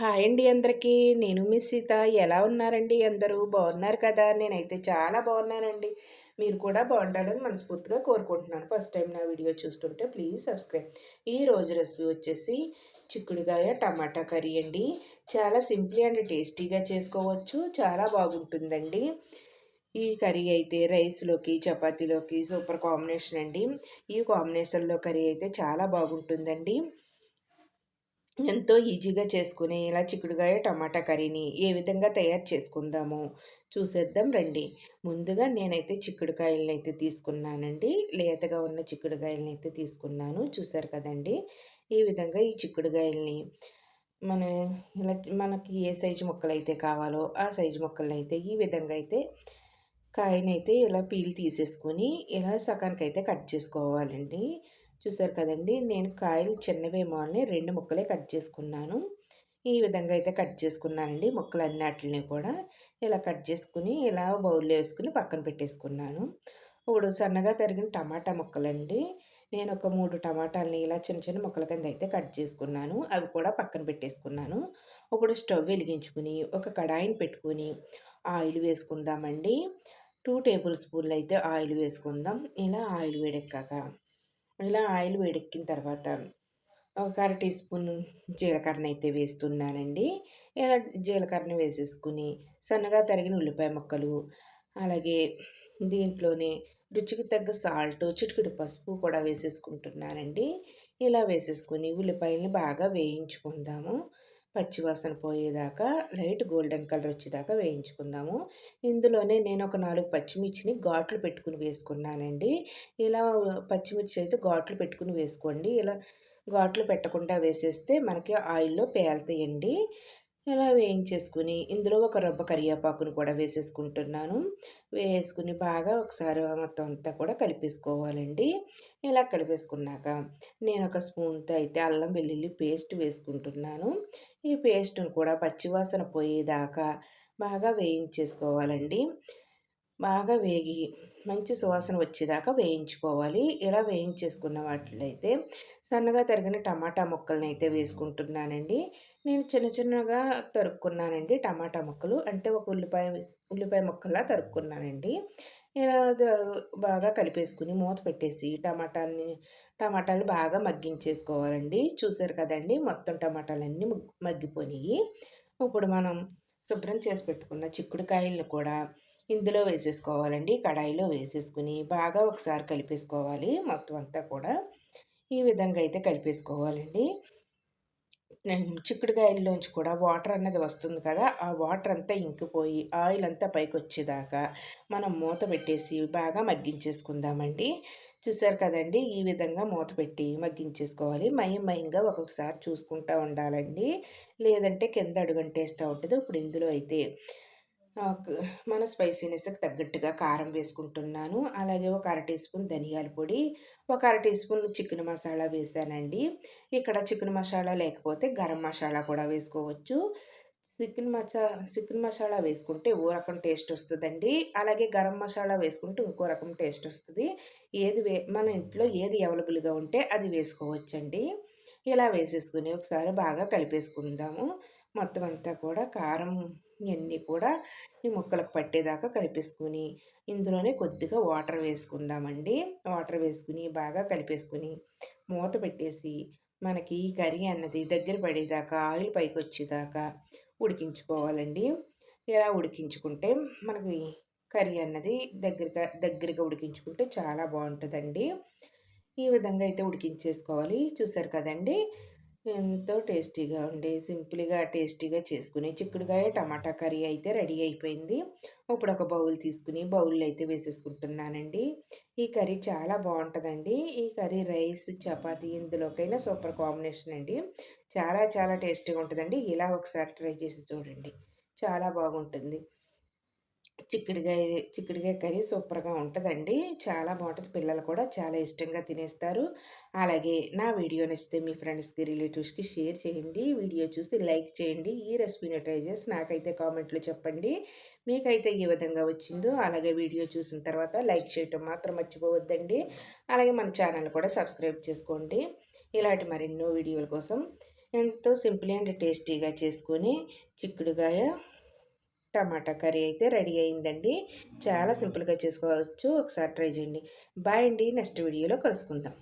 Hi అండి అందరికీ. నేను మీ సీత. ఎలా ఉన్నారండి అందరూ? బాగున్నారు కదా? నేనైతే చాలా బాగున్నానండి. మీరు కూడా బాగుండాలని మనస్ఫూర్తిగా కోరుకుంటున్నాను. ఫస్ట్ టైం నా వీడియో చూస్తుంటే ప్లీజ్ సబ్స్క్రైబ్. ఈ రోజు రెసిపీ వచ్చేసి చిక్కుడుగాయ టమాటా కర్రీ అండి. చాలా సింపుల్ అండ్ టేస్టీగా చేసుకోవచ్చు. చాలా బాగుంటుందండి. ఈ కర్రీ అయితే రైస్లోకి చపాతీలోకి సూపర్ కాంబినేషన్ అండి. ఈ కాంబినేషన్లో కర్రీ అయితే చాలా బాగుంటుందండి. ఎంతో ఈజీగా చేసుకునే ఇలా చిక్కుడుగాయ టమాటా కర్రీని ఏ విధంగా తయారు చేసుకుందామో చూసేద్దాం రండి. ముందుగా నేనైతే చిక్కుడుకాయలను అయితే తీసుకున్నానండి. లేతగా ఉన్న చిక్కుడుకాయలని అయితే తీసుకున్నాను. చూసారు కదండి? ఈ విధంగా ఈ చిక్కుడుకాయల్ని మన ఇలా మనకి ఏ సైజు మొక్కలు అయితే కావాలో ఆ సైజు మొక్కలని అయితే ఈ విధంగా అయితే కాయనైతే ఇలా పీల్ తీసేసుకొని ఇలా సగానికి అయితే కట్ చేసుకోవాలండి. చూసారు కదండి నేను కాయలు చిన్నవేమో అని రెండు ముక్కలే కట్ చేసుకున్నాను. ఈ విధంగా అయితే కట్ చేసుకున్నానండి ముక్కలు అన్నిటిని కూడా. ఇలా కట్ చేసుకుని ఇలా బౌల్లో వేసుకుని పక్కన పెట్టేసుకున్నాను. ఇప్పుడు సన్నగా తరిగిన టమాటా ముక్కలండి. నేను ఒక మూడు టమాటాలని ఇలా చిన్న చిన్న ముక్కల కింద అయితే కట్ చేసుకున్నాను. అవి కూడా పక్కన పెట్టేసుకున్నాను. ఇప్పుడు స్టవ్ వెలిగించుకుని ఒక కడాయిని పెట్టుకుని ఆయిల్ వేసుకుందామండి. టూ టేబుల్ స్పూన్లు అయితే ఆయిల్ వేసుకుందాం. ఇలా ఆయిల్ వేడెక్కాక ఇలా ఆయిల్ వేడెక్కిన తర్వాత ఒక అర టీ స్పూన్ జీలకర్ర అయితే వేస్తున్నానండి. ఇలా జీలకర్రని వేసేసుకుని సన్నగా తరిగిన ఉల్లిపాయ ముక్కలు అలాగే దీంట్లోనే రుచికి తగ్గ సాల్ట్ చిటికెడు పసుపు కూడా వేసేసుకుంటున్నానండి. ఇలా వేసేసుకుని ఉల్లిపాయలని బాగా వేయించుకుందాము. పచ్చివాసన పోయేదాకా లైట్ గోల్డెన్ కలర్ వచ్చేదాకా వేయించుకుందాము. ఇందులోనే నేను ఒక నాలుగు పచ్చిమిర్చిని ఘాట్లు పెట్టుకుని వేసుకున్నానండి. ఇలా పచ్చిమిర్చి అయితే ఘాట్లు పెట్టుకుని వేసుకోండి. ఇలా ఘాట్లు పెట్టకుండా వేసేస్తే మనకి ఆయిల్లో పేలుతాయండి. ఇలా వేయించేసుకుని ఇందులో ఒక రొబ్బ కరివేపాకును కూడా వేసేసుకుంటున్నాను. వేసుకుని బాగా ఒకసారి మొత్తం అంతా కూడా కలిపేసుకోవాలండి. ఇలా కలిపేసుకున్నాక నేను ఒక స్పూన్తో అయితే అల్లం వెల్లుల్లి పేస్ట్ వేసుకుంటున్నాను. ఈ పేస్ట్ను కూడా పచ్చివాసన పోయేదాకా బాగా వేయించేసుకోవాలండి. బాగా వేగి మంచి సువాసన వచ్చేదాకా వేయించుకోవాలి. ఇలా వేయించేసుకున్న వాటిలో సన్నగా తరిగిన టమాటా ముక్కలను అయితే వేసుకుంటున్నానండి. నేను చిన్న చిన్నగా తరుక్కున్నానండి టమాటా ముక్కలు. అంటే ఒక ఉల్లిపాయ ఉల్లిపాయ ముక్కలా తరుక్కున్నానండి. ఇలా బాగా కలిపేసుకుని మూత పెట్టేసి టమాటాలని టమాటాలు బాగా మగ్గించేసుకోవాలండి. చూసారు కదండి మొత్తం టమాటాలన్నీ మగ్గిపోయినాయి ఇప్పుడు మనం శుభ్రం చేసి పెట్టుకున్న చిక్కుడుకాయలను కూడా ఇందులో వేసేసుకోవాలండి కడాయిలో వేసేసుకుని బాగా ఒకసారి కలిపేసుకోవాలి. మొత్తం అంతా కూడా ఈ విధంగా అయితే కలిపేసుకోవాలండి. చిక్కుడుకాయల్లోంచి కూడా వాటర్ అన్నది వస్తుంది కదా ఆ వాటర్ అంతా ఇంకిపోయి ఆయిల్ అంతా పైకి వచ్చేదాకా మనం మూత పెట్టేసి బాగా మగ్గించేసుకుందామండి. చూసారు కదండి ఈ విధంగా మూత పెట్టి మగ్గించేసుకోవాలి. మయం మయంగా ఒక్కొక్కసారి చూసుకుంటూ ఉండాలండి. లేదంటే కింద అడుగంటేస్తూ ఉంటుంది. ఇప్పుడు ఇందులో అయితే మన స్పైసీనెస్కి తగ్గట్టుగా కారం వేసుకుంటున్నాను. అలాగే ఒక అర టీ స్పూన్ ధనియాల పొడి ఒక అర టీ స్పూన్ చికెన్ మసాలా వేసానండి. ఇక్కడ చికెన్ మసాలా లేకపోతే గరం మసాలా కూడా వేసుకోవచ్చు. చికెన్ మసా చికెన్ మసాలా వేసుకుంటే ఓ రకం టేస్ట్ వస్తుందండి. అలాగే గరం మసాలా వేసుకుంటే ఇంకో రకం టేస్ట్ వస్తుంది. ఏది వే మన ఇంట్లో ఏది అవైలబుల్గా ఉంటే అది వేసుకోవచ్చండి. ఇలా వేసేసుకుని ఒకసారి బాగా కలిపేసుకుందాము. మొత్తం అంతా కూడా కారం ఇవన్నీ కూడా ఈ ముక్కలకు పట్టేదాకా కలిపేసుకుని ఇందులోనే కొద్దిగా వాటర్ వేసుకుందామండి. వాటర్ వేసుకుని బాగా కలిపేసుకుని మూత పెట్టేసి మనకి ఈ కర్రీ అన్నది దగ్గర పడేదాకా ఆయిల్ పైకి వచ్చేదాకా ఉడికించుకోవాలండి. ఇలా ఉడికించుకుంటే మనకి కర్రీ అన్నది దగ్గరగా దగ్గరగా ఉడికించుకుంటే చాలా బాగుంటుందండి. ఈ విధంగా అయితే ఉడికించేసుకోవాలి. చూసారు కదండి? ఎంతో టేస్టీగా ఉండే సింపుల్గా టేస్టీగా చేసుకునే చిక్కుడుకాయ టమాటా కర్రీ అయితే రెడీ అయిపోయింది. ఇప్పుడు ఒక బౌల్ తీసుకుని బౌల్లో అయితే వేసేసుకుంటున్నానండి. ఈ కర్రీ చాలా బాగుంటుందండి. ఈ కర్రీ రైస్ చపాతి ఇందులోకైనా సూపర్ కాంబినేషన్ అండి. చాలా చాలా టేస్టీగా ఉంటుందండి. ఇలా ఒకసారి ట్రై చేసి చూడండి. చాలా బాగుంటుంది. చిక్కుడుకాయ చిక్కుడుకాయ కర్రీ సూపర్గా ఉంటుందండి. చాలా బాగుంటుంది పిల్లలు కూడా చాలా ఇష్టంగా తినేస్తారు. అలాగే నా వీడియో నచ్చితే మీ ఫ్రెండ్స్కి రిలేటివ్స్కి షేర్ చేయండి. వీడియో చూసి లైక్ చేయండి. ఈ రెసిపీని ట్రై చేసి నాకైతే కామెంట్లో చెప్పండి. మీకైతే ఏ విధంగా వచ్చిందో అలాగే వీడియో చూసిన తర్వాత లైక్ చేయటం మాత్రం మర్చిపోవద్దండి. అలాగే మన ఛానల్ కూడా సబ్స్క్రైబ్ చేసుకోండి. ఇలాంటి మరెన్నో వీడియోల కోసం ఎంతో సింపుల్ అండ్ టేస్టీగా చేసుకొని చిక్కుడుగాయ టమాటా కర్రీ అయితే రెడీ అయిందండి. చాలా సింపుల్గా చేసుకోవచ్చు. ఒకసారి ట్రై చేయండి. బాయ్ అండి. నెక్స్ట్ వీడియోలో కలుసుకుందాం.